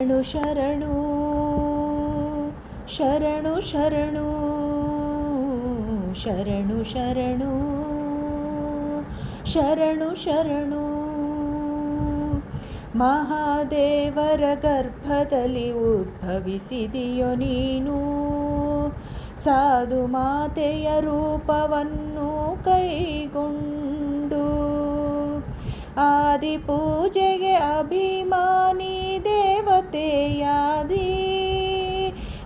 ಶರಣು ಶರಣು ಶರಣು ಶರಣು ಶರಣು ಶರಣು ಶರಣು ಮಹಾದೇವರ ಗರ್ಭದಲ್ಲಿ ಉದ್ಭವಿಸಿದೆಯೋ ನೀನು? ಸಾಧು ಮಾತೆಯ ರೂಪವನ್ನು ಕೈಗೊಂಡು ಆದಿ ಪೂಜೆಗೆ ಅಭಿಮಾನಿ ದೇವತೆಯಾದಿ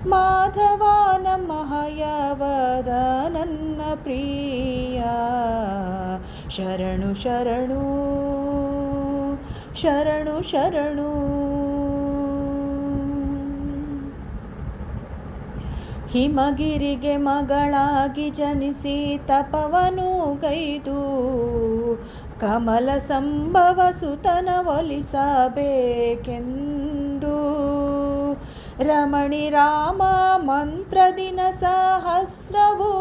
ಮಾಧವ, ನಮ್ಮ ಹಯವದ ನನ್ನ ಪ್ರಿಯ. ಶರಣು ಶರಣು ಶರಣು ಶರಣು. ಹಿಮಗಿರಿಗೆ ಮಗಳಾಗಿ ಜನಿಸಿ ತಪವನು ಗೈದು. ಕಮಲ ಸಂಭವ ಸುತನ ಒಲಿಸಬೇಕೆಂದು ರಮಣಿ ರಾಮ ಮಂತ್ರದಿನ ಸಹಸ್ರವೂ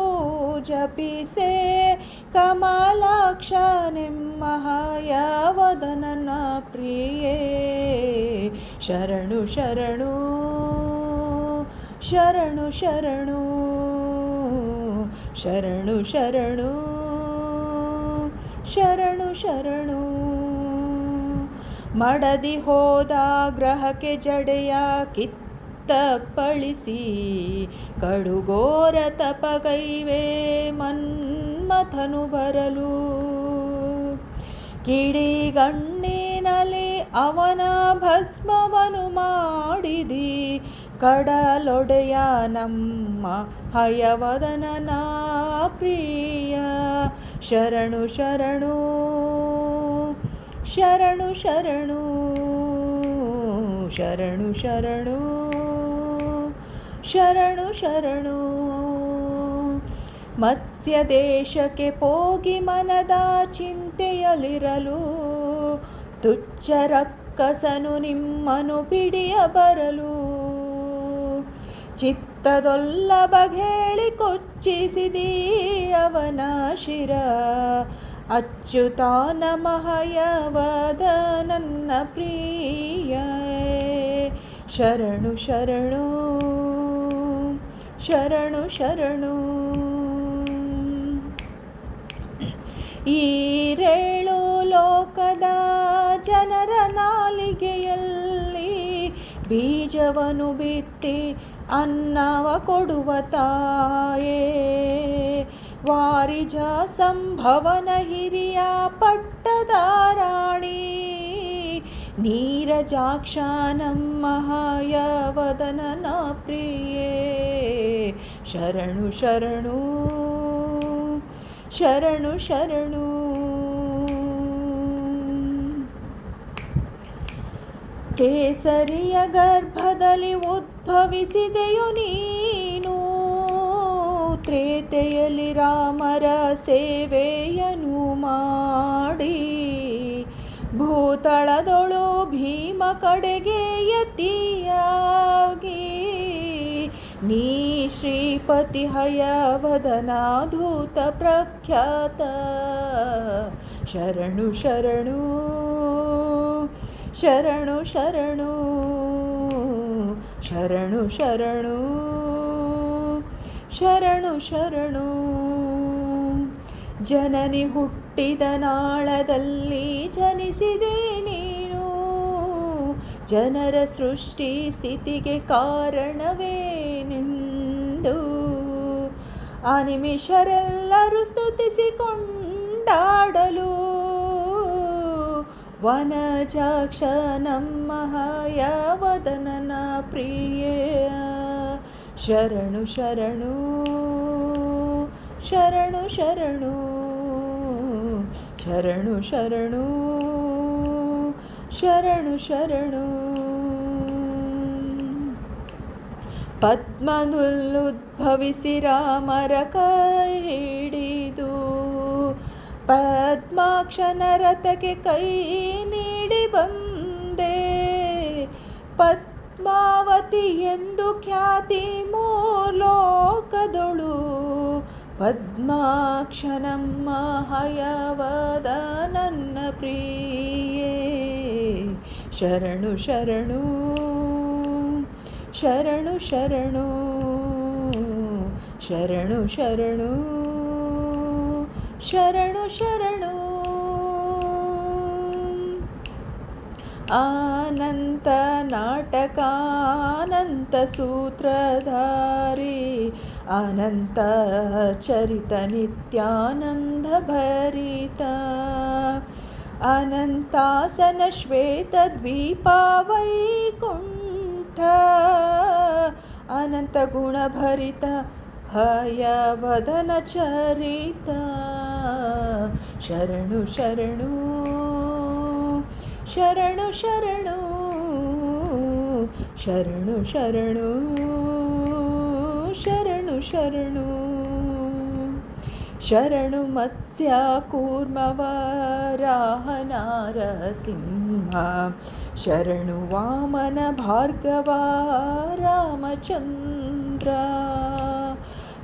ಜಪಿಸೆ. ಕಮಲಾಕ್ಷ ನಿಮ್ಮಹಯವದನನ ಪ್ರಿಯೇ. ಶರಣು ಶರಣು ಶರಣು ಶರಣು ಶರಣು ಶರಣು ಶರಣು ಶರಣು. ಮಡದಿ ಹೋದ ಗ್ರಹಕ್ಕೆ ಜಡೆಯ ಕಿತ್ತಪ್ಪಳಿಸಿ ಕಡುಗೋರ ತಪಗೈವೆ ಮನ್ಮಥನು ಬರಲು. ಕಿಡಿಗಣ್ಣಿನಲ್ಲಿ ಅವನ ಭಸ್ಮವನು ಮಾಡಿದಿ, ಕಡಲೊಡೆಯ ನಮ್ಮ ಹಯವದನ ಪ್ರಿಯ. ಶರಣು ಶರಣು ಶರಣು ಶರಣು ಶರಣು ಶರಣು. ಶರಣು ಶರಣು. ಮತ್ಸ್ಯ ದೇಶಕ್ಕೆ ಪೋಗಿ ಮನದ ಚಿಂತೆಯಲ್ಲಿರಲು ತುಚ್ಛರಕ್ಕಸನು ನಿಮ್ಮನು ಬಿಡಿಯ ಬರಲು. ಚಿತ್ತದೊಲ್ಲ ಬಗೇಳಿ ಕೊಚ್ಚಿಸಿದೀಯವನ ಶಿರ. ಅಚ್ಯುತಾನ ಮಹಯವದ ನನ್ನ ಪ್ರಿಯ. ಶರಣು ಶರಣು. ಶರಣು ಶರಣು. ಈರೇಳು ಲೋಕದ ಜನರ ನಾಲಿಗೆಯಲ್ಲಿ ಬೀಜವನ್ನು ಬಿತ್ತಿ ಅನ್ನವ ಕೊಡುವ ತಾಯೇ. ವಾರಿಜ ಸಂಭವನ ಹಿರಿಯ ಪಟ್ಟದ ನೀರಜಾಕ್ಷ ಮಹಾಯವದನ ಪ್ರಿಯೇ. ಶರಣು ಶರಣು ಶರಣು ಶರಣು. ಕೇಸರಿಯ ಗರ್ಭದಲ್ಲಿ ಉದ್ಭವಿಸಿದೆಯು ನೀನು, ತ್ರೇತೆಯಲ್ಲಿ ರಾಮರ ಸೇವೆಯನು ಮಾಡಿ ಭೂತಳದೊಳು ಭೀಮ ಕಡೆಗೆ ಯತಿಯಾಗಿ. ನೀ ಶ್ರೀಪತಿ ಹಯವದನಾಧೂತ ಪ್ರಖ್ಯಾತ. ಶರಣು ಶರಣು ಶರಣು ಶರಣು ಶರಣು ಶರಣು ಶರಣು ಶರಣು. ಜನನಿ ಹುಟ್ಟಿದ ನಾಳದಲ್ಲಿ ಜನಿಸಿದೆ ನೀನು ಜನರ ಸೃಷ್ಟಿ ಸ್ಥಿತಿಗೆ ಕಾರಣವೇನೆಂದು ಆ ನಿಮಿಷರೆಲ್ಲರೂ ಸ್ತುತಿಸಿಕೊಂಡಾಡಲು. ವನಜಾಕ್ಷ ನಮ್ಮ ಯಾವದನನ ಪ್ರಿಯ. ಶರಣು ಶರಣು ಶರಣು ಶರಣು ಶರಣು ಶರಣು. ಶರಣು ಶರಣು. ಪದ್ಮನುಲ್ಲುದ್ಭವಿಸಿ ರಾಮರ ಕೈ ಹಿಡಿದು, ಪದ್ಮಾಕ್ಷನ ರಥಕ್ಕೆ ಕೈ ನೀಡಿ ಬಂದೆ. ಪದ್ಮಾವತಿ ಎಂದು ಖ್ಯಾತಿ ಮೂಲೋಕದೊಳು ಪದ್ಮಾಕ್ಷನಮ್ಮ ಹಯವದ ನನ್ನ ಪ್ರಿಯೇ. ಶರಣು ಶರಣು ಶರಣು ಶರಣು ಶರಣು ಶರಣು ಶರಣು ಶರಣು ಆನಂತ ನಾಟಕಾನಂತ ಸೂತ್ರಧಾರಿ ಅನಂತ ಚರಿತ ನಿತ್ಯಾನಂದ ಭರಿತ ಅನಂತಾಸನ ಶ್ವೇತ ದ್ವೀಪ ವೈಕುಂಠ ಅನಂತ ಗುಣಭರಿತ ಹಯವದನ ಚರಿತ ಶರಣು ಶರಣು ಶರಣು ಶರಣು ಶರಣು ಮತ್ಸ್ಯ ಕೂರ್ಮವಾರಾಹನಾರಸಿಂಹ ಶರಣು ವಾಮನ ರಾಮಚಂದ್ರ.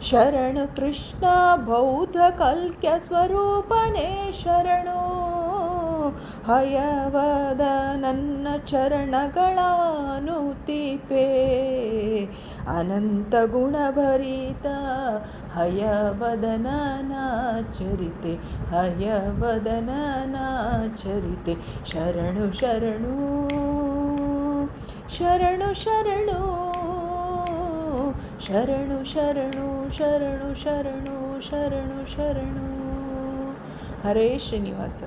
ಶರಣು ಕೃಷ್ಣ ಬೌದ್ಧ ಕಲ್ಕ್ಯ ಸ್ವರೂಪನೇ ಶರಣು. ಹಯವದ ನನ್ನ ಚರಣಗಳನುತಿಪೇ. ಅನಂತ ಗುಣಭರಿತ ಹಯವದನ ಚರಿತೆ ಹಯವದನ ಚರಿತೆ ಶರಣು ಶರಣು ಶರಣು ಶರಣು ಶರಣು ಶರಣು ಶರಣು ಶರಣು ಶರಣು ಶರಣು ಹರೇ ಶ್ರೀನಿವಾಸ